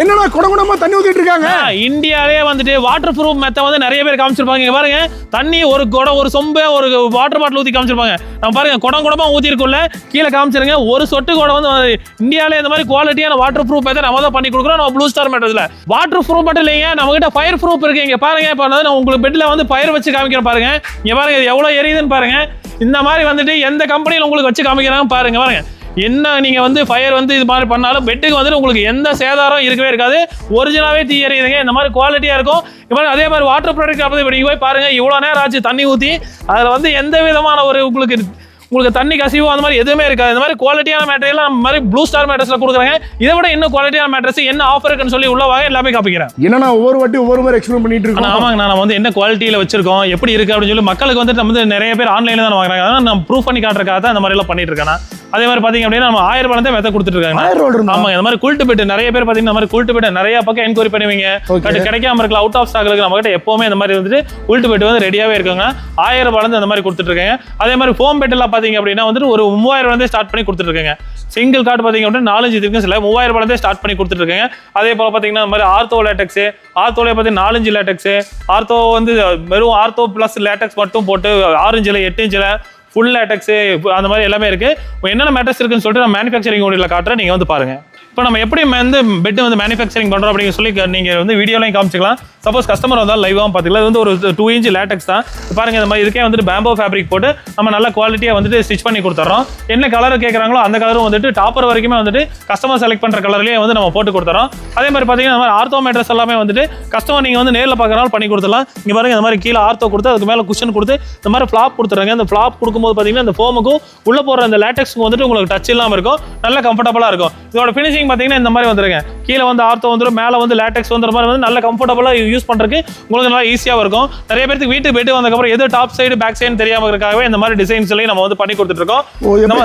என்னடா குடகுடமா தண்ணி ஊத்திட்டு இருக்காங்க? இந்தியாலே வந்துட்டு வாட்டர் ப்ரூஃப் மெத்த வந்து நிறைய பேர் காமிச்சிருப்பாங்க. இங்க பாருங்க தண்ணி ஒரு குடம் ஒரு சொம்பு ஒரு வாட்டர் பாட்டில் ஊத்தி காமிச்சிருப்பாங்க. நம்ம பாருங்க குடம் குடமா ஊத்தி இருக்கும்ல கீழே காமிச்சிருங்க. ஒரு சொட்டு குடம் வந்து இந்தியாலே இந்த மாதிரி குவாலிட்டியான வாட்டர் ப்ரூஃப் மெத்த நம்ம தான் பண்ணி கொடுக்குறோம். நம்ம ப்ளூ ஸ்டார் மெட்டர்ஸ்ல வாட்டர் ப்ரூஃப் மட்டும் இல்லைங்க நம்ம கிட்ட ஃபயர் ப்ரூஃப் இருக்கு. இங்க பாருங்க இப்போ நான் உங்களுக்கு பெட்ல வந்து ஃபயர் வச்சு காமிக்கிறேன் பாருங்க. இங்க பாருங்க இது எவ்வளவு எரியுதுன்னு பாருங்க. இந்த மாதிரி வந்துட்டு எந்த கம்பெனியில் உங்களுக்கு வச்சு காமிக்கிறாங்க பாருங்க பாருங்க. என்ன நீங்க வந்து ஃபயர் வந்து இது மாதிரி பண்ணாலும் பெட்டுக்கு வந்துட்டு உங்களுக்கு எந்த சேதாரம் இருக்கவே இருக்காது. ஒரிஜினலாவே தீ எறியுதுங்க இந்த மாதிரி குவாலிட்டியா இருக்கும். இப்போ அதே மாதிரி வாட்டர் ப்ராடக்ட் அப்படி இப்போ நீங்க போய் பாருங்க. இவ்வளோ நேரம் ஆச்சு தண்ணி ஊற்றி அதில் வந்து எந்த விதமான ஒரு உங்களுக்கு உங்களுக்கு தண்ணி கசிவோ அந்த மாதிரி எதுவுமே இருக்காது. இந்த மாதிரி குவாலிட்டியான மேட்டரியல் நம்ம மாதிரி ப்ளூ ஸ்டார் மேட்ரஸ்ல கொடுக்குறாங்க. இதை விட இன்னும் குவாலிட்டியான மேட்ரஸ் என்ன ஆஃபர் இருக்குன்னு சொல்லி உள்ள வாங்க எல்லாமே காப்பிக்கிறேன் என்னன்னா ஒவ்வொரு வாட்டி ஒவ்வொரு மாதிரி எக்ஸ்பிளைன் பண்ணிட்டு இருக்கோம். ஆமாங்க நம்ம வந்து என்ன குவாலிட்டியில வச்சிருக்கோம் எப்படி இருக்கு அப்படின்னு சொல்லி மக்களுக்கு வந்து நம்ம வந்து நிறைய பேர் ஆன்லைன்ல தான் வாங்குறாங்க. அதனால நம்ம ப்ரூஃப் பண்ணி காட்டுறதுக்காக தான் இந்த மாதிரி எல்லாம் பண்ணிட்டு இருக்கேன் நான். அதே மாதிரி பாத்தீங்க அப்படின்னா நம்ம ஆயிரம் ரூபாய் தான் மெத்த கொடுத்துட்டு இருக்காங்க. ஆமாங்க இந்த மாதிரி குல்ட்டு பெட்டு நிறைய பேர் பாத்தீங்கன்னா மாதிரி குல்ட்டு பெட்டு நிறைய பக்கம் என்கொயரி பண்ணுவீங்க. பட் கிடைக்காம இருக்கலாம் அவுட் ஆஃப் ஸ்டாக் இருக்கு நம்ம கிட்ட எப்பவுமே இந்த மாதிரி வந்துட்டு குல்ட்டு பெட்டு வந்து ரெடியாவே இருக்காங்க. ஆயிரம் ரூபாய் இந்த மாதிரி கொடுத்துட்டு இருக்காங்க. அதே மாதிரி ஃபோம் பெட் எல்லாம் பாத்தீங்க அப்படின்னா வந்துட்டு ஒரு மூவாயிரம் ரூபாய் ஸ்டார்ட் பண்ணி கொடுத்துட்டு இருக்காங்க. சிங்கிள் கார்டு பாத்தீங்க அப்படின்னா நாலஞ்சு இருக்கு சில மூவாயிரம் ரூபாய் ஸ்டார்ட் பண்ணி கொடுத்துட்டு இருக்காங்க. அதே போல பாத்தீங்கன்னா இந்த மாதிரி ஆர்த்தோ லேட்டக்ஸ் ஆர்த்தோல பாத்தீங்கன்னா நாலஞ்சு லேட்டக்ஸ் ஆர்த்தோ வந்து வெறும் ஆர்த்தோ பிளஸ் லேட்டக்ஸ் மட்டும் போட்டு ஆறு இன்ச்சில் எட்டு இன்ச்சில் ஃபுல் லேட்டக்ஸு அந்த மாதிரி எல்லாமே இருக்குது என்னென்ன மேட்டர்ஸ் இருக்குன்னு சொல்லிட்டு நான் மேனுஃபேக்சரிங் யூனிட்டில் காட்டுறேன். நீங்கள் வந்து பாருங்கள் இப்போ நம்ம எப்படி வந்து பெட் வந்து மேனுஃபேக்சரிங் பண்ணுறோம் அப்படின்னு சொல்லி நீங்கள் வந்து வீடியோலையும் காமிச்சிக்கலாம். சப்போஸ் கஸ்டமர் வந்தால் லைவாகவும் பார்த்துக்கலாம். இது வந்து ஒரு டூ இன்ச் லேட்டக்ஸ் தான். பாருங்கள் இந்த மாதிரி இதுக்கே வந்துட்டு பேம்போ ஃபேப்ரிக் போட்டு நம்ம நல்ல குவாலிட்டியாக வந்துட்டு ஸ்டிச் பண்ணி கொடுத்துறோம். என்ன கலர் கேட்குறாங்களோ அந்த கலரும் வந்துட்டு டாப்பர் வரைக்குமே வந்துட்டு கஸ்டமர் செலக்ட் பண்ணுற கலர்லேயே வந்து நம்ம போட்டு கொடுத்துறோம். அதே மாதிரி பார்த்தீங்கன்னா நம்ம மாதிரி ஆர்த்தோ மேட்ரஸ் எல்லாமே வந்துட்டு கஸ்டமர் நீங்கள் வந்து நேரில் பார்க்குறாலும் பண்ணி கொடுத்துடலாம். இங்கே பாருங்கள் இந்த மாதிரி கீழே ஆர்த்தோ கொடுத்து அதுக்கு மேலே குஷன் கொடுத்து இந்த மாதிரி ஃப்ளாப் கொடுத்துறாங்க அந்த ஃப்ளாப் கொடுக்கும்போது பார்த்தீங்கன்னா அந்த ஃபோமுக்கும் உள்ளே போகிற அந்த லேட்டக்ஸ்க்கு வந்துட்டு உங்களுக்கு டச் இல்லாமல் இருக்கும். நல்ல கம்ஃபர்டபுளாக இருக்கும். இதோட ஃபினிஷிங் பார்த்தீங்கன்னா இந்த மாதிரி வந்துருங்க. கீழே வந்து ஆர்த்தோ வந்துடும் மேலே வந்து லேட்டக்ஸ் வந்துற மாதிரி வந்து நல்ல கம்ஃபர்டபுளாக யூஸ் பண்றதுக்கு உங்களுக்கு நல்லா ஈஸியாக இருக்கும். நிறைய பேருக்கு வீட்டுக்கு போயிட்டு வந்ததுக்கப்புறம் எது டாப் சைடு பேக் சைடு தெரியாம இருக்காகவே இந்த மாதிரி டிசைன்ஸ்லையும் நம்ம வந்து பண்ணி எப்படி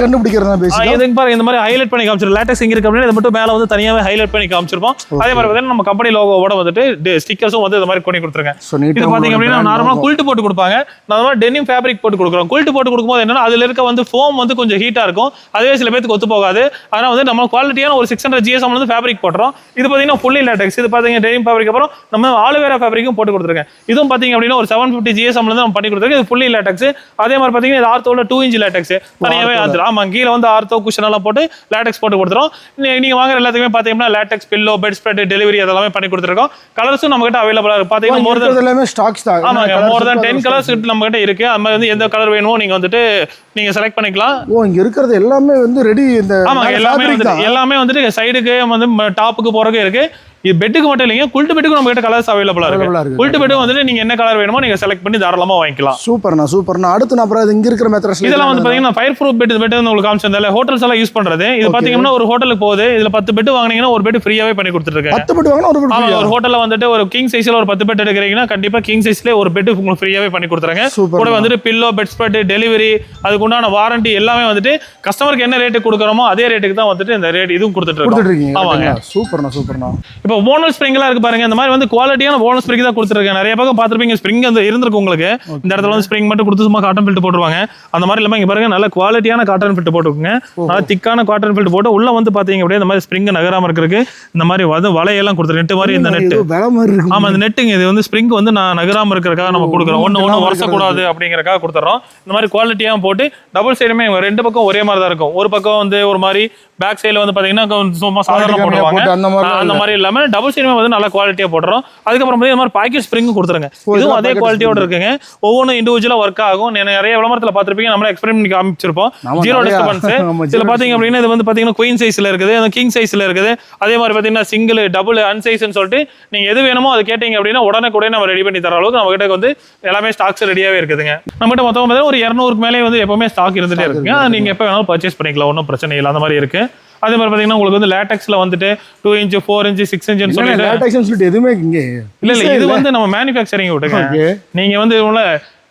கண்டுபிடிக்கிறதா இதுக்கு பாருங்க இந்த மாதிரி ஹைலைட் பண்ணி காமிச்சிருக்கோம் லேட்டக்ஸ் இங்க இருக்கு அப்படின்னா இதை மட்டும் மேல வந்து தனியாவே ஹைலைட் பண்ணி காமிச்சிருப்போம். அதே மாதிரி பார்த்தீங்கன்னா நம்ம கம்பெனி லோகோவோட வந்துட்டு ஸ்டிக்கர்ஸும் வந்து இந்த மாதிரி பண்ணி கொடுத்துருங்க. இது பாத்தீங்க அப்படின்னா நார்மலா குல்ட்டு போட்டு கொடுப்பாங்க. நம்ம டெனிம் ஃபேப்ரிக் போட்டு கொடுக்குறோம். குல்ட்டு போட்டு கொடுக்கும்போது என்னன்னா அதுல இருக்க வந்து ஃபோம் வந்து கொஞ்சம் ஹீட்டா இருக்கும். அதுவே சில பேருக்கு ஒத்து போகாது. அதனால வந்து நம்ம குவாலிட்டியான ஒரு சிக்ஸ் ஹண்ட்ரட் ஜிஎஸ்எம் வந்து ஃபேப்ரிக் போட்டுறோம். இது பாத்தீங்கன்னா ஃபுல்லி லேட்டக்ஸ் இது பாத்தீங்க டெனிம் ஃபேப்ரிக் அப்புறம் நம்ம ஆலுவேரா ஃபேப்ரிக்கும் போட்டு கொடுத்துருக்கேன். இதுவும் பாத்தீங்க அப்படின்னா ஒரு செவன் ஃபிஃப்டி இருந்து நம்ம பண்ணி கொடுத்துருக்கோம். இது ஃபுல்லி லேட்டக்ஸ் அதே மாதிரி பாத்தீங்கன்னா இது ஆர்த்தோல டூ இன்ச் லேட்டக்ஸ் தனியாவே அது ஆமா கீழே வந்து ஆர்த்தோ குஷன் எல்லாம் போட்டு லேட்டக்ஸ் போட்டு கொடுத்துரும் நீ- நீங்க வாங்குற எல்லாத்துக்குமே பாத்தீங்கன்னா latex pillow bedspread delivery அதெல்லாமே பண்ணி கொடுத்துருக்கோம். கலர்ஸும் நம்ம கிட்ட அவைலபிளா இருக்கு. பாத்தீங்கன்னா மோர் எல்லாமே ஸ்டாக்ஸ் தான். ஆமாங்க மோர் தென் டென் கலர்ஸ் நம்ம கிட்ட இருக்கு. அது மாதிரி வந்து எந்த கலர் வேணுமோ நீங்க வந்துட்டு நீங்க செலக்ட் பண்ணிக்கலாம். ஓ இங்க இருக்கிறது எல்லாமே வந்து ரெடி இந்த ஆமாங்க எல்லாமே fabric வந்து தான். எல்லாமே வந்துட்டு சைடுக்கு வந்து டாப்புக்கு போறதுக்கு இருக்கு. இது பெட்டுக்கு மட்டும் இல்லைங்க குல்ட்டு பெட்டுக்கு நம்ம கிட்ட கலர்ஸ் அவைலபிளா இருக்கு. குல்ட்டு பெட்டு வந்துட்டு நீங்க என்ன கலர் வேணுமோ நீங்க செலக்ட் பண்ணி தாராளமா வாங்கிக்கலாம். சூப்பர்ண்ணா சூப்பர்ண்ணா. அடுத்து நான் அப்புறம் இங்க இருக்கிற மேட்ரஸ் இதெல்லாம் வந்து பாத்தீங்கன்னா ஃபயர் ப்ரூஃப் பெட் பெட் வந்து உங்களுக்கு காமிச்சிருந்தால ஹோட்டல்ஸ் எல்லாம் யூஸ் பண்றது. இது பாத்தீங்கன்னா ஒரு ஹோட்டலுக்கு போகுது இதுல பத்து பெட் வாங்குனீங்கன்னா ஒரு பெட் ஃப்ரீயாவே பண்ணி கொடுத்துருக்காங்க பத்து பட்டு வாங்கினா ஒரு ஹோட்டல்ல வந்துட்டு ஒரு கிங் சைஸ்ல ஒரு பத்து பெட் எடுக்கிறீங்கன்னா கண்டிப்பா கிங் சைஸ்ல ஒரு பெட் உங்களுக்கு ஃப்ரீயாவே பண்ணி கொடுத்துறாங்க. கூட வந்துட்டு பில்லோ பெட் ஸ்ப்ரெட் டெலிவரி அதுக்கு உண்டான வாரண்டி எல்லாமே வந்துட்டு கஸ்டமருக்கு என்ன ரேட்டு கொடுக்குறோமோ அதே ரேட்டுக்கு தான் வந்துட்டு இந்த ரேட் இதுவும் கொடுத்துட்டு இருக்கோம் ஆமாங்க? சூப்பர்ண்ணா சூப்பர்ண்ணா. இப்போ போனல் ஸ்ப்ரிங் எல்லாம் இருக்கு பாருங்க. இந்த மாதிரி வந்து குவாலிட்டியான போனல் ஸ்ப்ரிங் தான் கொடுத்துருக்கேன். நிறைய பக்கம் பார்த்துருப்பீங்க. ஸ்ப்ரிங் வந்து இருந்திருக்கு உங்களுக்கு. இந்த இடத்துல வந்து ஸ்ப்ரிங் மட்டும் கொடுத்து சும்மா காட்டன் ஃபில்ட் போட்டுருவாங்க. அந்த மாதிரி இல்லாம இங்க பாருங்க நல்ல குவாலிட்டியான காட்டன் ஃபில்ட் போட்டுருக்குங்க நல்லா திக்கான காட்டன் ஃபில்ட் போட்டு உள்ள வந்து பாத்தீங்க அப்படியே இந்த மாதிரி ஸ்ப்ரிங் நகராம இருக்கிறதுக்கு இந்த மாதிரி வந்து வலையெல்லாம் கொடுத்துரு நெட்டு மாதிரி இந்த நெட் ஏதோ வேலை மாதிரி இருக்கு. ஆமா இந்த நெட்டுங்க இது வந்து ஸ்ப்ரிங் வந்து நான் நகராம இருக்கிறதுக்காக நம்ம கொடுக்குறோம். ஒண்ணு ஒண்ணு உரசக்கூடாது அப்படிங்கறக்காக கொடுத்துறோம். இந்த மாதிரி குவாலிட்டியா போட்டு டபுள் சைடுமே ரெண்டு பக்கம் ஒரே மாதிரி தான் இருக்கும். ஒரு பக்கம் வந்து ஒரு மாதிரி பேக் சைடுல வந்து பாத்தீங்கன்னா கொஞ்சம் சும்மா சாதாரண போட்டுருவாங்க போட்டு அந்த மாதிரி ஆ, அந்த மாதிரி இல்லாம டபுள் சைடுமே வந்து நல்ல குவாலிட்டியா போடுறோம் அதுக்கப்புறம் இந்த மாதிரி பாக்கெட் ஸ்ப்ரிங் கொடுத்துருங்க. இதுவும் அதே குவாலிட்டியோட இருக்குங்க. ஒவ்வொன்றும் இண்டிவிஜுவலா ஒர்க் ஆகும். நிறைய விளம்பரத்துல பார்த்திருப்பீங்க. நம்மளே எக்ஸ்பெரிமெண்ட் காமிச்சிருப்போம். ஜீரோ. டிஸ்டர்பன்ஸ் இதுல பாத்தீங்க அப்படின்னா இது வந்து பாத்தீங்கன்னா குயின் சைஸ்ல இருக்குது. கிங் சைஸ்ல இருக்குது. அதே மாதிரி பாத்தீங்கன்னா சிங்கிள் டபுள் அன்சைஸ்னு சொல்லிட்டு நீங்க எது வேணுமோ அது கேட்டீங்க அப்படின்னா உடனே கூட நம்ம ரெடி பண்ணி தர அளவுக்கு நம்ம கிட்ட வந்து எல்லாமே ஸ்டாக்ஸ் ரெடியாவே இருக்குதுங்க. நம்ம கிட்ட மொத்தம் பார்த்தா ஒரு இரநூறுக்கு மேலே வந்து எப்பவுமே ஸ்டாக் இருந்துட்டே இருக்குங்க. அதை நீங்க எப்போ வேணாலும் பர்ச்சேஸ் பண்ணிக்கலாம். ஒன்றும் பிரச்சனை இல்லை. அந்த மாதிரி இருக்கு. அதே மாதிரி பாத்தீங்கன்னா உங்களுக்கு வந்து லேட்டக்ஸ்ல வந்துட்டு two inch four inch six இன்ச்னு சொல்லிட்டு லேட்டக்ஸ்னு சொல்லிட்டு எதுவுமே இங்க இல்ல இல்ல இது வந்து நம்ம மேனுஃபேக்சரிங் விட்டுங்க நீங்க வந்து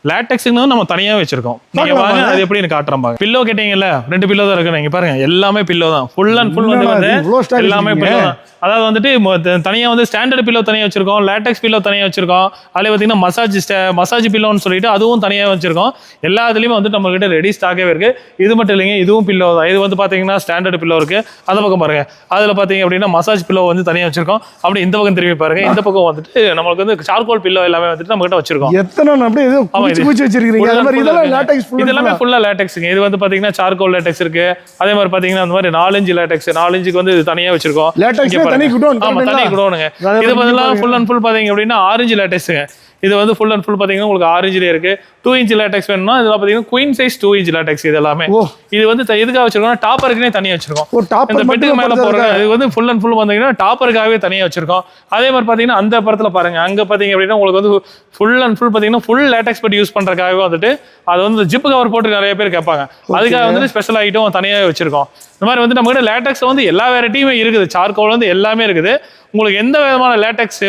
லேட்டெக்ஸ்னு நம்ம தனியா வச்சிருக்கோம். நீங்க? வாங்க அது எப்படின்னு காட்டுறோம் பாருங்க. பில்லோ கேட்டீங்கல்ல ரெண்டு பில்லோ தான் இருக்கு. நீங்க பாருங்க எல்லாமே பில்லோ தான். ஃபுல் அண்ட் ஃபுல் வந்து எல்லாமே வச்சிருக்கீங்க? பில்லோ தான். அதாவது வந்துட்டு மொ- த- தனியா வந்து ஸ்டாண்டர்ட் பில்லோ தனியா வச்சிருக்கோம் லேட்டெக்ஸ் பில்லோ தனியா வச்சிருக்கோம். அதுல பாத்தீங்கன்னா மசாஜ் மசாஜ் பில்லோன்னு சொல்லிட்டு அதுவும் தனியா வச்சிருக்கோம். எல்லா இதுலயுமே வந்து நம்ம கிட்ட ரெடி ஸ்டாக்கே இருக்கு. இது மட்டும் இல்லைங்க இதுவும் பில்லோ தான். இது வந்து பாத்தீங்கன்னா ஸ்டாண்டர்ட் பில்லோ இருக்கு. அந்த பக்கம் பாருங்க. அதுல பாத்தீங்க அப்படின்னா மசாஜ் பில்லோ வந்து தனியா வச்சிருக்கோம். அப்படி இந்த பக்கம் திரும்பி பாருங்க. இந்த பக்கம் வந்துட்டு நம்மளுக்கு வந்து சார்கோல் பில்லோ எல்லாமே வந்துட்டு நம்ம கிட்ட வச்சிருக்கோம். எத்தனை அப்படியே இது- குச்சி வச்சிருக்கீங்க அது மாதிரி இதெல்லாம் லேட்டெக்ஸ் இது எல்லாமே ஃபுல்லா லேட்டெக்ஸுங்க இது வந்து பாத்தீங்கன்னா சார்கோல் லேட்டெக்ஸ் இருக்கு. அதே மாதிரி பாத்தீங்கன்னா அந்த மாதிரி நாலஞ்சு லேட்டெக்ஸ் நாலஞ்சுக்கு வந்து இது தனியா வச்சிருக்கோம். லேட்டெக்ஸ் தனி. குடோன் ஆமா தனி குடோனுங்க. இது பத்தி பதிலா பாருங்க. ஃபுல் அண்ட் ஃபுல் பாத்தீங்க அப்படின்னா ஆரஞ்சு லேட்டெக்ஸுங்க இது வந்து ஃபுல் அண்ட் ஃபுல் பாத்தீங்கன்னா உங்களுக்கு ஆரஞ்சுல இருக்கு. டூ இன்ச் லேட்டெக்ஸ் வேணும்னா இதெல்லாம் பாத்தீங்கன்னா queen size two inch latex இது எல்லாமே. இது வந்து எதுக்காக வச்சிருக்கோம் டாப்பருக்குனே தனியா வச்சிருக்கோம். இந்த பெட்டுக்கு மேல போறது இது வந்து ஃபுல் அண்ட் ஃபுல் பாத்தீங்கன்னா டாப்பருக்காகவே தனியா வச்சிருக்கோம். அதே மாதிரி பாத்தீங்கன்னா அந்த படத்துல பாருங்க. அங்க பாத்தீங்க அப்படின்னா உங்களுக்கு வந்து ஃபுல் அண்ட் ஃபுல் பாத்தீங்கன்னா ஃபுல் லேட்டெக்ஸ் பெட் யூஸ் பண்றதுக்காகவே வந்துட்டு அது வந்து ஜிப்பு கவர் போட்டு நிறைய பேர் கேட்பாங்க. அதுக்காக வந்து ஸ்பெஷல் ஐட்டம் தனியாவே வச்சிருக்கோம். இந்த மாதிரி வந்து நம்ம கிட்ட லேட்டெக்ஸ் வந்து எல்லா வெரைட்டியுமே இருக்குது. சார்கோல் வந்து எல்லாமே இருக்குது. உங்களுக்கு எந்த விதமான லேட்டெக்ஸ்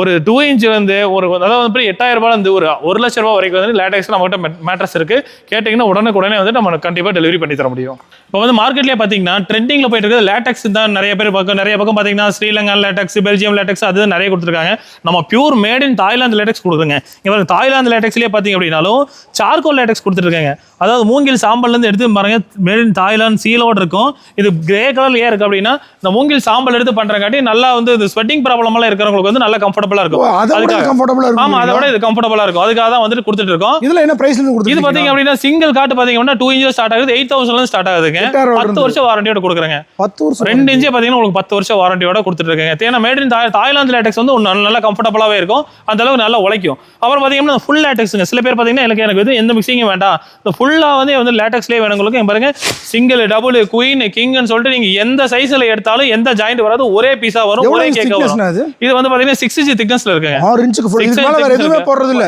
ஒரு டூ இன்ச்ல இருந்து ஒரு அதாவது வந்து எட்டாயிரம் ரூபாயில இருந்து ஒரு ஒரு லட்ச ரூபாய் வரைக்கும் வந்து லேட்டெக்ஸ் நம்ம கிட்ட மேட்ரஸ் இருக்கு. கேட்டிங்கன்னா உடனே உடனே வந்து நம்ம கண்டிப்பா டெலிவரி பண்ணி தர முடியும். இப்போ வந்து மார்க்கெட்லயே பாத்தீங்கன்னா ட்ரெண்டிங்ல போயிட்டு இருக்குது. லேட்டெக்ஸ் தான் நிறைய பேர் பக்கம் நிறைய பக்கம் பாத்தீங்கன்னா ஸ்ரீலங்கா லேட்டெக்ஸ் பெல்ஜியம் லேட்டெக்ஸ் அதுதான் நிறைய கொடுத்துருக்காங்க. நம்ம pure made in Thailand latex கொடுக்குறோங்க பாருங்க தாய்லாந்து லேட்டெக்ஸ்லயே பாத்தீங்க அப்படின்னாலும் சார்கோல் லேட்டெக்ஸ் கொடுத்துருக்காங்க. அதாவது மூங்கில் சாம்பல்ல இருந்து எடுத்து பாருங்க மேட் இன் தாய்லாந்து சீலோட இருக்கும். இது கிரே கலர்ல ஏன் இருக்கு அப்படின்னா இந்த மூங்கில் சாம்பல் எடுத்து பண்றங்காட்டி நல்லா வந்து இந்த ஸ்வெட்டிங் ப்ராப்ளம் எல்லாம் இருக்கிறவங்களுக்கு வந்து நல்லா கம்ஃபர்டபுளா இருக்கும். அதை அதுக்காக. கம்ஃபர்டபுளா ஆமா அதை இருக்கும் விட இது கம்ஃபர்டபுளா இருக்கும். அதுக்காக தான் வந்துட்டு கொடுத்துட்டு இருக்கோம். இதுல என்ன பிரைஸ்ல இருந்து இது பாத்தீங்க அப்படின்னா சிங்கிள் காட்டு பாத்தீங்க அப்படின்னா டூ இன்ச்சஸ் ஸ்டார்ட் ஆகுது எயிட் தௌசண்ட்ல இருந்து ஸ்டார்ட் ஆகுதுங்க. பத்து. வருஷம் வாரண்டியோட கொடுக்குறேங்க. பத்து வருஷம் ரெண்டு இன்ச்சே பாத்தீங்கன்னா உங்களுக்கு பத்து வருஷம் வாரண்டியோட கொடுத்துட்டு இருக்கேங்க ஏன்னா மேட் இன் தாய் தாய்லாந்து லேட்டெக்ஸ் வந்து ஒரு நல்ல- கம்ஃபர்டபுளாவே இருக்கும். அந்த அளவுக்கு நல்லா உழைக்கும். அப்புறம் பாத்தீங்கன்னா ஃபுல் லேட்டெக்ஸுங்க சில பேர் பாத்தீங்கன்னா எனக்கு எனக்கு வந்து எந்த மிக்சிங்கும் வேண்டாம். இந்த ஃபுல்லா வந்து வந்து லேட்டெக்ஸ்லேயே வேணுங்களுக்கு பாருங்க. சிங்கிள் டபுள் குயின் கிங்னு சொல்லிட்டு நீங்க எந்த சைஸ்ல எடுத்தாலும் எந்த ஜாயிண்ட் வராது ஒரே பீஸா வரும். ஒரே கேக்க வரும். இது? வந்து பாத்தீங்கன்னா சிக்ஸ் இன்ச் திக்னஸ்ல இருக்குங்க. ஆறு இன்ச்சுக்கு ஃபுல் இதுக்கு மேல வேற எதுவுமே. போடுறது இல்ல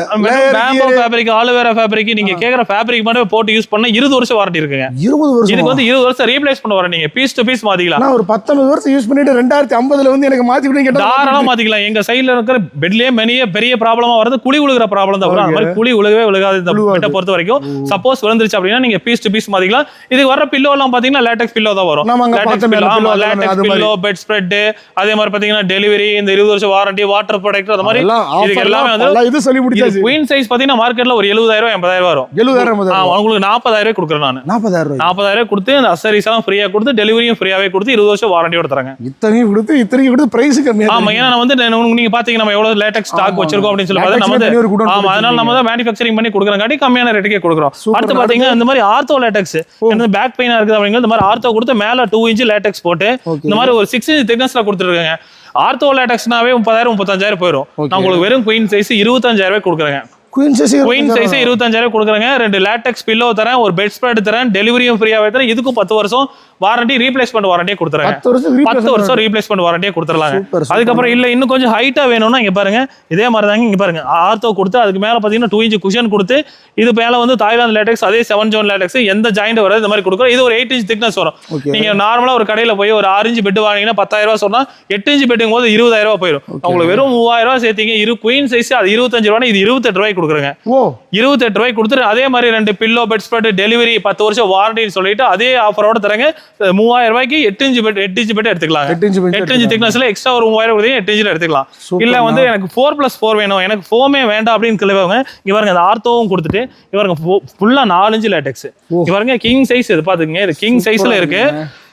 பேம்போ ஃபேப்ரிக் ஆலுவேரா ஃபேப்ரிக் நீங்க கேக்குற ஃபேப்ரிக் மட்டும் போட்டு யூஸ் பண்ணா இருபது வருஷம் வாரண்டி இருக்குங்க. இருபது வருஷம்? இதுக்கு வந்து இருபது வருஷம் ரீப்ளேஸ் பண்ண வர நீங்க பீஸ் டு பீஸ் மாத்திக்கலாம். நான் ஒரு பத்தொன்பது வருஷம் யூஸ் பண்ணிட்டு ரெண்டாயிரத்தி ஐம்பதுல வந்து எனக்கு மாத்தி விடுங்க தாராளமா மாத்திக்கலாம். எங்க சைடுல இருக்கிற பெட்லயே மெனிய பெரிய ப்ராப்ளமா வருது. குழி உழுகிற ப்ராப்ளம் தான். அந்த மாதிரி குழி உழுகவே உழுகாது இந்த. பெட்டை பொறுத்த வரைக்கும். சப்போஸ் விழுந்துருச்சு அப்படின்னா நீங்க பீஸ் டு பீஸ் மாத்திக்கலாம். இதுக்கு வர பில்லோ எல்லாம் பாத்தீங்கன்னா லேட்டெக்ஸ் பில்லோ தான் வரும். லேட்டெக்ஸ் பில்லோ ஆமா லேட்டெக்ஸ் பெட் ஸ்ப்ரெட் அதே மாதிரி. பாத்தீங்கன்னா டெலிவரி இந்த இருபது வருஷம் வாரண்டி வாட்டர் ப்ராடக்ட் அந்த மாதிரி இதுக்கு எல்லாமே வந்து இது சொல்லி குயின் சைஸ் பாத்தீங்கன்னா மார்க்கெட்ல ஒரு எழுபதாயிரம் எண்பதாயிரம் வரும். எழுபதாயிரம் உங்களுக்கு நாற்பதாயிரம் ரூபாய் கொடுக்குறேன் நான். நாற்பதாயிரம் ரூபாய். நாற்பதாயிரம் கொடுத்து அந்த அசரிஸ் எல்லாம் ஃப்ரீயா கொடுத்து டெலிவரியும் ஃப்ரீயாவே கொடுத்து இருபது வருஷம் வாரண்டியோட தராங்க. இத்தனையும் கொடுத்து இத்தனையும் கொடுத்து பிரைஸ் கம்மியா ஆமா ஏன்னா வந்து நீங்க பாத்தீங்க நம்ம எவ்வளவு லேட்டெக்ஸ் ஸ்டாக். வச்சிருக்கோம் அப்படின்னு சொல்லி பார்த்தா நம்ம வந்து godown ஆமா அதனால நம்ம தான் மேனுஃபேக்சரிங் பண்ணி கொடுக்குறங்காட்டி கம்மியான ரேட்டுக்கே கொடுக்குறோம். அடுத்து பாத்தீங்கன்னா இந்த மாதிரி ஆர்த்தோ லேட்டெக்ஸ் எனக்கு பேக் பெயினா இருக்குது அப்படிங்கிறது இந்த மாதிரி ஆர்த்தோ கொடுத்து மேல டூ இன்ச் லேட்டெக்ஸ் போட்டு. இந்த மாதிரி ஒரு சிக்ஸ் இன்ச் திக்னஸ்ல கொடுத்துருக்காங்க. ஆர்த்தோ லேட்டெக்ஸ்னாவே முப்பதாயிரம் முப்பத்தஞ்சாயிரம் போயிடும். நான் உங்களுக்கு வெறும் குயின் சைஸ் இருபத்தஞ்சாயிரம் ரூபாய் கொடுக்குறேங்க. குயின் சைஸ் குயின் சைஸ் இருபத்தஞ்சாயிரம் கொடுக்குறேங்க. ரெண்டு லேட்டெக்ஸ் பில்லோ தரேன் ஒரு பெட் ஸ்ப்ரெட் தரேன் டெலிவரியும் ஃப்ரீயாவே தரேன். இதுக்கும் பத்து வருஷம் வாரண்டி ரீப்ளேஸ்மெண்ட் வாரண்டியே கொடுத்துறேன் பத்து வருஷம் ரீப்ளேஸ்மெண்ட் வாரண்டியே கொடுத்துடலாங்க. அதுக்கப்புறம் இல்ல இன்னும் கொஞ்சம் ஹைட்டா வேணும்னா இங்க பாருங்க. இதே மாதிரி தாங்க இங்க பாருங்க. ஆர்த்தோ கொடுத்து அதுக்கு மேல பாத்தீங்கன்னா டூ இன்ச் குஷன் கொடுத்து இது மேல வந்து தாய்லாந்து லேட்டெக்ஸ் அதே செவன் ஜோன் லேட்டெக்ஸ் எந்த ஜாயிண்ட் வராது இந்த மாதிரி கொடுக்குறோம். இது ஒரு எயிட் இன்ச் திக்னஸ் வரும். நீங்க நார்மலா ஒரு கடையில போய் ஒரு ஆறு இன்ச் பெட் வாங்கினீங்கன்னா பத்தாயிரம் ரூபாய் சொன்னா எட்டு இன்ச் பெட்டுங்கும் போது இருபதாயிரம் ரூபாய் போயிடும் உங்களுக்கு வெறும் மூவாயிரம் ரூபாய் சேர்த்தீங்க. இரு குயின் சைஸ் அது இருபத்தஞ்சு ரூபாய் இது இருபத்தெட்டு ரூபாய் கொடுக்குறேங்க. இருபத்தெட்டு ரூபாய் கொடுத்துட்டு அதே மாதிரி ரெண்டு பில்லோ பெட் ஸ்ப்ரெட் டெலிவரி பத்து வருஷம் வாரண்டின்னு சொல்லிட்டு அதே ஆஃபரோட தரங்க. மூவாயிரம் ரூபாய்க்கு எட்டு இன்ச்சு பெட் எட்டு இன்ச்சு பெட் எடுத்துக்கலாம். எட்டு இன்ச்சு எட்டு இன்ச்சு திக்னஸ்ல எக்ஸ்ட்ரா ஒரு மூவாயிரம் கொடுத்தீங்க எட்டு இன்ச்சில் எடுத்துக்கலாம். இல்ல வந்து எனக்கு ஃபோர் பிளஸ் ஃபோர் வேணும். எனக்கு ஃபோமே வேண்டாம் அப்படின்னு கிளம்புவாங்க இங்க பாருங்க அந்த ஆர்த்தோவும் கொடுத்துட்டு இங்க பாருங்க ஃபுல்லா நாலு இன்ச்சு லேட்டெக்ஸ் இங்க பாருங்க கிங் சைஸ் இது பாத்துக்கங்க. இது கிங் சைஸ்ல இருக்கு.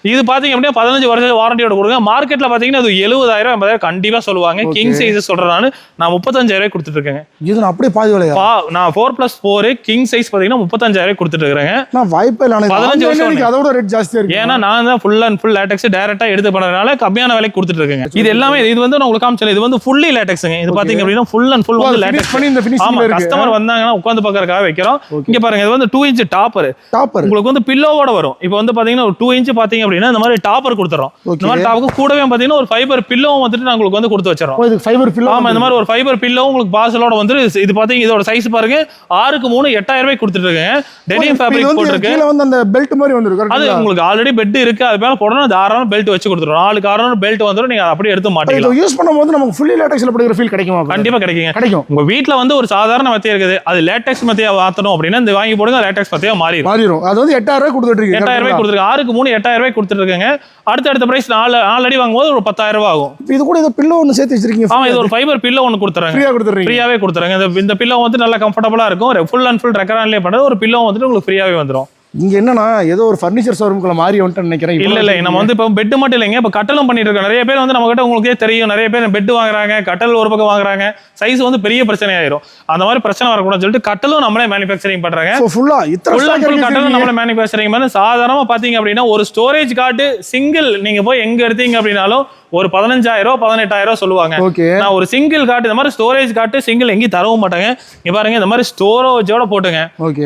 இது பாத்தீங்க அப்படின்னா பதினஞ்சு வருஷம் வாரண்டியோட கொடுங்க. மார்க்கெட்ல பாத்தீங்கன்னா அது எழுபதாயிரம் எண்பதாயிரம் கண்டிப்பா சொல்லுவாங்க. கிங் சைஸ் சொல்றேன் நானு நான் முப்பத்தஞ்சாயிரம் கொடுத்துட்டு இருக்கேங்க. இது நான் அப்படியே பாதி விலையா? பா- நான் four plus four king size பாத்தீங்கன்னா முப்பத்தஞ்சாயிரம் கொடுத்துட்டு இருக்கிறேங்க. நான் வாய்ப்பே இல்லை பதினஞ்சு வருஷம் அதோட ரேட் ஜாஸ்தியா இருக்கு. ஏன்னா நான் தான் ஃபுல் அண்ட் ஃபுல் லேட்டெக்ஸ் டேரக்டா எடுத்து பண்ணதுனால கம்மியான விலைக்கு கொடுத்துட்டு இருக்கேங்க. இது எல்லாமே இது வந்து நான் உங்களுக்கு காமிச்சல இது வந்து ஃபுல்லி லேட்டெக்ஸ்ங்க இது பாத்தீங்க அப்படின்னா ஃபுல் அண்ட் ஃபுல் வந்து லேட்டெக்ஸ் பண்ணி இந்த இருக்கு. கஸ்டமர் வந்தாங்கன்னா உட்காந்து பார்க்கறதுக்காக வைக்கிறோம். இங்க பாருங்க இது வந்து டூ இன்ச் டாப்பர் டாப்பர் உங்களுக்கு வந்து பில்லோவோட வரும். இப்போ வந்து பாத்தீங்கன்னா ஒரு டூ இன்ச் பாத்தீங்க அப்படின்னா இந்த மாதிரி டாப்பர் கொடுத்துறோம். இந்த மாதிரி டாப்புக்கு கூடவே பாத்தீங்கன்னா ஒரு ஃபைபர் பில்லோவும் வந்துட்டு நான் உங்களுக்கு வந்து கொடுத்து வச்சிடறோம். இது ஃபைபர் ஃபில் ஆமா இந்த மாதிரி ஒரு ஃபைபர் பில்லோ உங்களுக்கு பார்சலோட வந்து இது பாத்தீங்க இதோட சைஸ் பாருங்க. ஆறுக்கு மூணு எட்டாயிரம் ரூபாய் கொடுத்துட்டு இருக்கேன். டெனிம் ஃபேப்ரிக் போட்டிருக்கு. வந்து அந்த பெல்ட் மாதிரி வந்துருக்கு அது உங்களுக்கு ஆல்ரெடி பெட் இருக்கு. அது மேல போடணும் தாராளம் பெல்ட் வச்சு கொடுத்துரும் நாலு காரணம் பெல்ட் வந்துடும் நீங்க அதை அப்படியே எடுத்து மாட்டிக்கலாம். யூஸ் பண்ணும்போது நமக்கு ஃபுல்லி லேட்டக்ஸ்ல படுக்கிற ஃபீல் கிடைக்குமா? கண்டிப்பா கிடைக்குங்க. கிடைக்கும். உங்க வீட்ல வந்து ஒரு சாதாரண மெத்தையா இருக்குது. அது லேட்டெக்ஸ் மெத்தையா மாத்தணும் அப்படின்னா இந்த வாங்கி போடுங்க லேட்டெக்ஸ் மெத்தையா மாறிடும். மாறிடும். அது வந்து எட்டாயிரம் ரூபாய் கொடுத்துட்டு இருக்கீங்க எட்டாயிரம் ரூபாய் கொடுத்துருக்கு ஆறுக்கு மூணு எட்டாயிரம் ரூபாய் கொடுத்துட்டு இருக்காங்க அடுத்த அடுத்த பிரைஸ் நாலு நாலு அடி வாங்கும்போது ஒரு பத்தாயிரம் ரூபாய் ஆகும். இது கூட இதை பில்லோ ஒன்று சேர்த்து வச்சிருக்கீங்க. ஆமா இது ஒரு ஃபைபர் பில்லோ ஒன்று கொடுத்துறாங்க. ஃப்ரீயா கொடுத்துறீங்க. ஃப்ரீயாவே கொடுத்துறாங்க. இந்த இந்த பில்லோ வந்து நல்லா கம்ஃபர்டபுளா இருக்கும். ஃபுல் அண்ட் ஃபுல் ரெக்கரான்லேயே பண்றது ஒரு பில்லோ வந்துட்டு உங்களுக்கு ஃப்ரீயாவே வந்துடும் இங்க என்னன்னா ஏதோ ஒரு ஃபர்னிச்சர் ஷோரூம்குள்ள மாறி வந்துட்டு நினைக்கிறேன். இல்ல இல்ல நம்ம வந்து இப்போ பெட் மட்டும் இல்லைங்க. இப்போ கட்டலும் பண்ணிட்டு இருக்கோம். நிறைய பேர் வந்து நம்ம கிட்ட உங்களுக்கே தெரியும். நிறைய பேர் பெட் வாங்குறாங்க கட்டல் ஒரு பக்கம் வாங்குறாங்க. சைஸ் வந்து பெரிய பிரச்சனை ஆயிரும் அந்த மாதிரி பிரச்சனை வரக்கூடாதுன்னு சொல்லிட்டு கட்டலும் நம்மளே மேனுஃபேக்சரிங் பண்றாங்க. So, full-ஆ இத்தனை ஃபுல் அண்ட் stock ஃபுல் இருக்கு கட்டலும். நம்மளே மேனுஃபேக்சரிங் பண்ணி சாதாரணமா பாத்தீங்க அப்படின்னா ஒரு ஸ்டோரேஜ் கார்டு சிங்கிள் நீங்க போய் எங்க எடுத்தீங்க அப்படின்னாலும் ஒரு பதினஞ்சாயிரம் பதினெட்டாயிரம் சொல்லுவாங்க. ஓகே. நான் ஒரு சிங்கிள் கார்டு இந்த மாதிரி ஸ்டோரேஜ் கார்டு சிங்கிள் எங்கேயும் தரவும் மாட்டாங்க. இங்க பாருங்க இந்த மாதிரி ஸ்டோரேஜோட போட்டுங்க.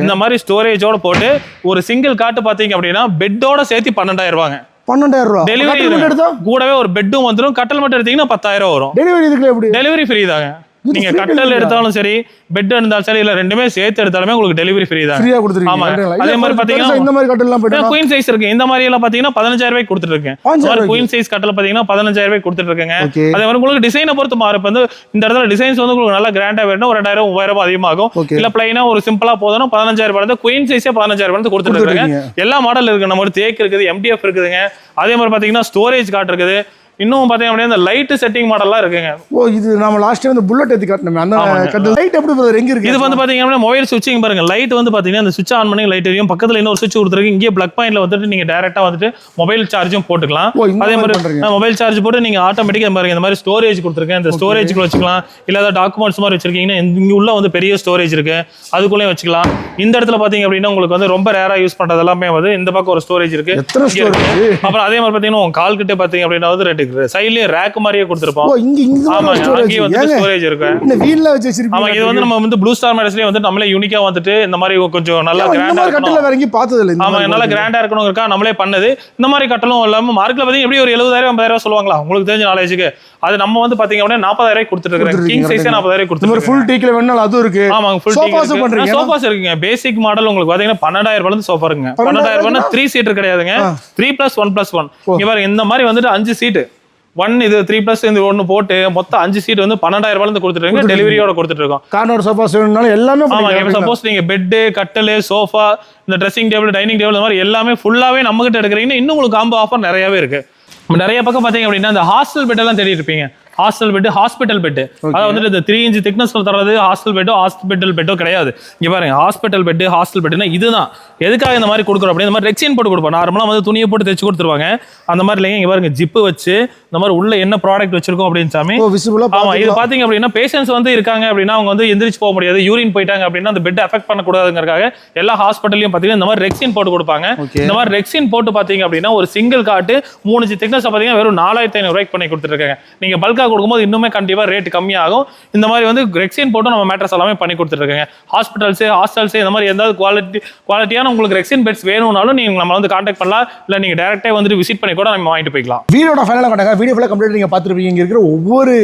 இந்த மாதிரி ஸ்டோரேஜோட போட்டு ஒரு சிங்கிள் காட்டு பாத்தீங்க அப்படின்னா பெட்டோட சேர்த்து பன்னெண்டாயிரம் ரூபாங்க. பன்னெண்டாயிரம் ரூபா. டெலிவரி கூடவே ஒரு பெட்டும் வந்துடும் கட்டல் மட்டும் எடுத்தீங்கன்னா பத்தாயிரம் வரும். டெலிவரி இதுக்குள்ள எப்படி? டெலிவரி ஃப்ரீ தாங்க. நீங்க கட்டல்? எடுத்தாலும் சரி பெட் இருந்தாலும் சரி இல்ல ரெண்டுமே சேர்த்து எடுத்தாலுமே உங்களுக்கு டெலிவரி ஃப்ரீ தாங்க ஃப்ரீயா கொடுத்துருக்கீங்க. ஆமா. அதே மாதிரி பாத்தீங்கன்னா- இந்த மாதிரி கட்டெல்லாம் போயிட்டா குயின் சைஸ் இருக்கு. இந்த மாதிரி எல்லாம் பாத்தீங்கன்னா பதினஞ்சாயிரம் ரூபாய் கொடுத்துட்டு இருக்கேன் குயின் சைஸ் கட்டல பாத்தீங்கன்னா பதினஞ்சாயிரம் ரூபாய் கொடுத்துட்டு இருக்கேங்க அதே மாதிரி உங்களுக்கு டிசைனை பொறுத்து மாறும். இப்ப வந்து இந்த இடத்துல டிசைன்ஸ் வந்து உங்களுக்கு நல்லா கிராண்டா வேணும் ஒரு ரெண்டாயிரம் மூவாயிரம் அதிகமாகும். இல்ல பிளைனா ஒரு சிம்பிளா போதும் பதினஞ்சாயிரம் ரூபாய் குயின் சைஸே பதினஞ்சாயிரம் ரூபாய் கொடுத்துட்டு இருக்காங்க எல்லா மாடல் இருக்கு. நம்ம தேக்கு இருக்குது எம்டிஎஃப் இருக்குதுங்க. அதே மாதிரி பாத்தீங்கன்னா ஸ்டோரேஜ் கார்டு இருக்குது. இன்னும் பாத்தீங்க அப்படின்னா இந்த லைட் செட்டிங் மாடல்லாம் இருக்குங்க. ஓ இது நம்ம லாஸ்ட் டைம் இந்த புல்லட் ஏத்தி காட்டினோமே. அந்த லைட் எப்படி brother? எங்க இருக்கு? இது வந்து அப்படின்னா மொபைல் சுவிட்சிங் பாருங்க. லைட் வந்து பாத்தீங்கன்னா அந்த சுவிட்ச் ஆன் பண்ணி லைட் எரியும். பக்கத்துல இன்னொரு சுவிட்ச் கொடுத்துருக்கு. இங்கே பிளக் பாயிண்ட்ல வந்துட்டு நீங்க டைரக்டா வந்துட்டு மொபைல் சார்ஜும் போட்டுக்கலாம். அதே மாதிரி மொபைல் சார்ஜ் போட்டு நீங்க ஆட்டோமேட்டிக்கா பாருங்க. இந்த மாதிரி ஸ்டோரேஜ் கொடுத்துருக்கேன். இந்த ஸ்டோரேஜ்க்கு வச்சுக்கலாம். இல்ல ஏதாவது டாக்குமெண்ட்ஸ் மாதிரி வச்சிருக்கீங்கன்னா இங்க உள்ள வந்து பெரிய ஸ்டோரேஜ் இருக்கு. அதுக்குள்ளேயும் வச்சுக்கலாம். இந்த இடத்துல பாத்தீங்க அப்படின்னா உங்களுக்கு வந்து ரொம்ப ரேரா யூஸ் பண்றது எல்லாமே வந்து இந்த பக்கம் ஒரு ஸ்டோரேஜ் இருக்கு. இருக்கு. அப்புறம் அதே மாதிரி பாத்தீங்கன்னா உங்க கால் கிட்ட பாத்தீங்க அப்படின்னா வந்து ரெண்டு சைட்லயே ரேக் மாதிரியே கொடுத்துருப்போம். ஆமாங்க. ஸ்டோரேஜ் அங்கேயும் வந்து ஸ்டோரேஜ் இருக்கு. ஆமா இது வந்து நம்ம வந்து ப்ளூ ஸ்டார் மேடஸ்லயே வந்து நம்மளே யூனிக்கா வந்துட்டு இந்த மாதிரி கொஞ்சம் நல்லா இந்த கிராண்டா மாதிரி கட்டில இருக்கணும். எங்கேயும் பார்த்தது இல்ல ஆமா நல்லா. கிராண்டா இருக்கணுங்கிறக்கா நம்மளே பண்ணது. இந்த மாதிரி கட்டலும் இல்லாம மார்க்ல பாத்தீங்க எப்படி ஒரு எழுபதாயிரம் ஐம்பதாயிரம் சொல்லுவாங்களா? உங்களுக்கு தெரிஞ்ச நாலேஜுக்கு அது நம்ம வந்து பாத்தீங்க அப்படின்னா நாற்பதாயிரம் கொடுத்துருக்கீங்க, கிங் சைஸே நாற்பதாயிரம் கொடுத்துருக்கேன் ஃபுல் டீக்ல வேணாலும் அதுவும் இருக்கு. ஆமாங்க ஃபுல் உம் பண்றீங்க? சோஃபாஸ் இருக்குங்க. பேசிக் மாடல் உங்களுக்கு பாத்தீங்கன்னா பன்னெண்டாயிரம் ரூபாய் சோஃபா இருக்குங்க. பன்னெண்டாயிரம் ரூபாய் த்ரீ சீட்டர் கிடையாதுங்க. Three plus one plus one இங்க பாருங்க இந்த மாதிரி வந்துட்டு அஞ்சு சீட்டு ஒன் இது த்ரீ பிளஸ் இந்த ஒன்னு போட்டு மொத்தம் அஞ்சு சீட் வந்து பன்னெண்டாயிரம் ரூபாய் கொடுத்துட்டு இருக்கோம். டெலிவரியோட கொடுத்துட்டு இருக்கோம். கார்னர் சோஃபா வேணும்னாலும் எல்லாமே ஆமாங்க. சப்போஸ் நீங்க பெட்டு கட்டலு சோஃபா இந்த ட்ரெஸ்ஸிங் டேபிள் டைனிங் டேபிள் இந்த மாதிரி எல்லாமே ஃபுல்லாவே நம்ம கிட்ட எடுக்கிறீங்கன்னா இன்னும் உங்களுக்கு காம்போ ஆஃபர் நிறையவே இருக்கு. நிறைய பக்கம் பாத்தீங்க அப்படின்னா இந்த ஹாஸ்டல் பெட் எல்லாம் தேடி இருப்பீங்க. ஹாஸ்டல் பெட் ஹாஸ்பிட்டல் பெட் அதாவது வந்துட்டு இந்த த்ரீ இன்ச் திக்னஸ்ல தரது ஹாஸ்டல் பெட்டோ ஹாஸ்பிட்டல் பெட்டோ கிடையாது. இங்க பாருங்க ஹாஸ்பிட்டல் பெட் ஹாஸ்டல் பெட்னா இதுதான். எதுக்காக இந்த மாதிரி கொடுக்குறோம் அப்படின்னா இந்த மாதிரி ரெக்ஸின் போட்டு கொடுப்போம். நார்மலா வந்து துணியை போட்டு தைச்சு கொடுத்துருவாங்க. அந்த மாதிரி இல்லைங்க இங்க பாருங்க ஜிப்பு வச்சு இந்த மாதிரி உள்ள என்ன ப்ராடக்ட் வச்சிருக்கோம் அப்படின்னு சாமி. ஆமா இது பாத்தீங்க அப்படின்னா பேஷண்ட்ஸ் வந்து இருக்காங்க அப்படின்னா அவங்க வந்து எந்திரிச்சு போக முடியாது. யூரின் போயிட்டாங்க அப்படின்னா அந்த பெட் அஃபெக்ட் பண்ணக்கூடாதுங்கிறக்காக எல்லா ஹாஸ்பிட்டல்லையும் பாத்தீங்கன்னா இந்த மாதிரி ரெக்ஸின் போட்டு கொடுப்பாங்க. இந்த மாதிரி ரெக்ஸின் போட்டு பாத்தீங்க அப்படின்னா ஒரு சிங்கிள் காட்டு மூணு திக்னஸ் பாத்தீங்கன்னா வெறும் நாலாயிரத்தி ஐநூறு ரூபாய்க்கு பண்ணி கொடுத்துருக்காங்க. நீங்க பல்கா கொடுக்கும்போது இன்னுமே கண்டிப்பா ரேட் கம்மியாகும். இந்த மாதிரி வந்து ரெக்ஸின் போட்டு நம்ம மேட்ரஸ் எல்லாமே பண்ணி கொடுத்துருக்காங்க. ஹாஸ்பிட்டல்ஸ் ஹாஸ்டல்ஸ் இந்த மாதிரி ஏதாவது குவாலிட்டி குவாலிட்டியான உங்களுக்கு ரெக்ஸின் பெட்ஸ் வேணும்னாலும் நீங்க நம்ம வந்து கான்டாக்ட் பண்ணலாம். இல்ல நீங்க டேரக்டா வந்துட்டு விசிட் பண்ணி கூட நம்ம வாங்கிட்டு போய்க்கலாம். வீடியோட ஃபைனலாக வீடியோ ஃபுல்லாக கம்ப்ளீட் நீங்கள் பார்த்துருப்பீங்க. இங்கே இருக்கிற ஒவ்வொரு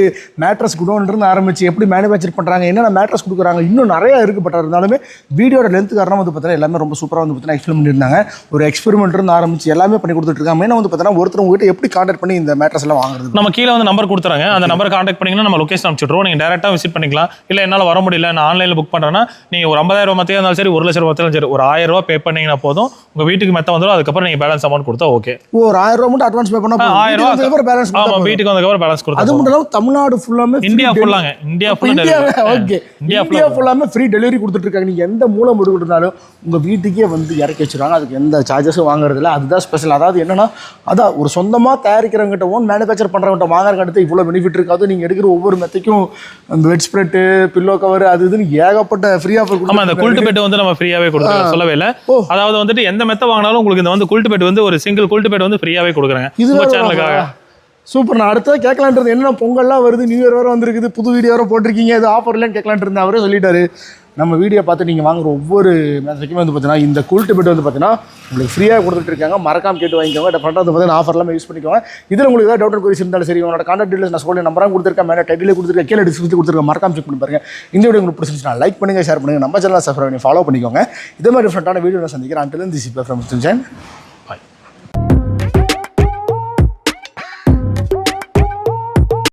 மேட்ரஸ் குடோன்லேருந்து ஆரம்பிச்சு எப்படி மேனுஃபேக்சர் பண்ணுறாங்க என்னென்ன மேட்ரஸ் கொடுக்குறாங்க இன்னும் நிறையா இருக்குது பட் இருந்தாலுமே வீடியோட லென்த் காரணம் வந்து பார்த்தீங்கன்னா எல்லாமே ரொம்ப சூப்பராக வந்து பார்த்தீங்கன்னா எக்ஸ்பிளைன் பண்ணியிருந்தாங்க. ஒரு எக்ஸ்பெரிமெண்ட் இருந்து ஆரம்பிச்சு எல்லாமே பண்ணி கொடுத்துட்டு இருக்காங்க. மெயினாக வந்து பார்த்தீங்கன்னா ஒருத்தர் உங்ககிட்ட எப்படி கான்டாக்ட் பண்ணி இந்த மேட்ரஸ் எல்லாம் வாங்குறது? நம்ம கீழே வந்து நம்பர் கொடுத்துறாங்க. அந்த நம்பர் கான்டாக்ட் பண்ணீங்கன்னா நம்ம லொகேஷன் அனுப்பிச்சுட்ருவோம் நீங்கள் டேரெக்டாக விசிட் பண்ணிக்கலாம். இல்லை என்னால் வர முடியல நான் ஆன்லைனில் புக் பண்ணுறேன்னா நீங்கள் ஒரு ஐம்பதாயிரம் மத்தியாக இருந்தாலும் சரி ஒரு லட்சம் ரூபாய் சரி ஒரு ஆயிரம் ரூபாய் பே பண்ணீங்கன்னா போதும். உங்கள் வீட்டுக்கு மெத்த வந்துடும் அதுக்கப்புறம் நீங்கள் பேலன்ஸ் அமௌண்ட் கொடுத்தா ஓகே ஒரு ஆயிரம் ரூபா மட்டும் அட்வான்ஸ் பே பண்ணால் ஆயிரம் ரூபாய் பேலன்ஸ் ஆமாம் வீட்டுக்கு வந்ததுக்கப்புறம் பேலன்ஸ் அது கொடுத்தா மட்டும் இல்லாமல் தமிழ்நாடு ஃபுல்லாமே இந்தியா ஃபுல்லாங்க இந்தியா இந்தியாவே ஓகே இந்தியா ஃபுல்லாமே ஃப்ரீ டெலிவரி கொடுத்துட்டு இருக்காங்க நீங்க எந்த மூலம் முடிவு இருந்தாலும் உங்க வீட்டுக்கே வந்து இறக்கி வச்சிருவாங்க. அதுக்கு எந்த சார்ஜஸும் வாங்குறது இல்ல. அதுதான் ஸ்பெஷல் அதாவது என்னன்னா அதான் ஒரு சொந்தமா தயாரிக்கிறவங்ககிட்ட ஓன் மேனுஃபேக்சர் பண்றவங்ககிட்ட வாங்குறதுக்கு அடுத்து இவ்வளவு பெனிஃபிட் இருக்காது நீங்க எடுக்கிற ஒவ்வொரு மெத்தைக்கும் அந்த பெட் ஸ்ப்ரெட்டு பில்லோ கவர் அது இதுன்னு ஏகப்பட்ட ஃப்ரீ ஆஃபர் ஆமா இந்த குல்ட் பெட் வந்து நம்ம ஃப்ரீயாவே கொடுக்குறோம். சொல்லவே இல்லை. அதாவது வந்துட்டு எந்த மெத்த வாங்கினாலும் உங்களுக்கு இந்த வந்து குல்ட் பெட் வந்து ஒரு சிங்கிள் குல்ட் பெட் வந்து ஃப்ரீயாவே கொடுக்குறாங்க. இது சேனலுக்காக சூப்பர். நான் அடுத்தது கேட்கலான்றது என்ன பொங்கல்லாம் வருது நியூ இயர் வேறு வந்திருக்குது புது வீடியோ வேறு போட்டிருக்கீங்க இது ஆஃபர் இல்லைன்னு கேட்கலான்ட்டு இருந்தேன் அவரே சொல்லிட்டாரு. நம்ம வீடியோ பார்த்து நீங்கள் வாங்குற ஒவ்வொரு மேசைக்குமே வந்து பார்த்தீங்கன்னா இந்த கூல்ட்டு பெட் வந்து பார்த்தீங்கன்னா உங்களுக்கு ஃப்ரீயாக கொடுத்துட்டு இருக்காங்க. மறக்காம கேட்டு வாங்கிக்கோங்க. டெஃபரெண்டாக வந்து பார்த்தீங்கன்னா ஆஃபர்லாம் யூஸ் பண்ணிக்கோங்க. இதில் உங்களுக்கு ஏதாவது டவுட் குறிச்சு இருந்தாலும் சரி உங்களோட கான்டாக்ட் டீடைல்ஸ் நான் சொல்லி நம்பராக கொடுத்துருக்கேன் மேலே டைட்டில் கொடுத்துருக்கேன் கீழே டிஸ்கிரிப்ஷன் கொடுத்துருக்கேன். மறக்காம செக் பண்ணி பாருங்க. இந்த வீடியோ உங்களுக்கு பிடிச்சிருந்துச்சுன்னா லைக் பண்ணுங்கள் ஷேர் பண்ணுங்கள் நம்ம சேனல் சப்ஸ்கிரைப் பண்ணி ஃபாலோ பண்ணிக்கோங்க. இதே மாதிரி டிஃப்ரெண்ட்டான வீடியோ நான் சந்திக்கிறேன். அண்டில் திஸ் இப்போ ஃப்ரம் ஜென்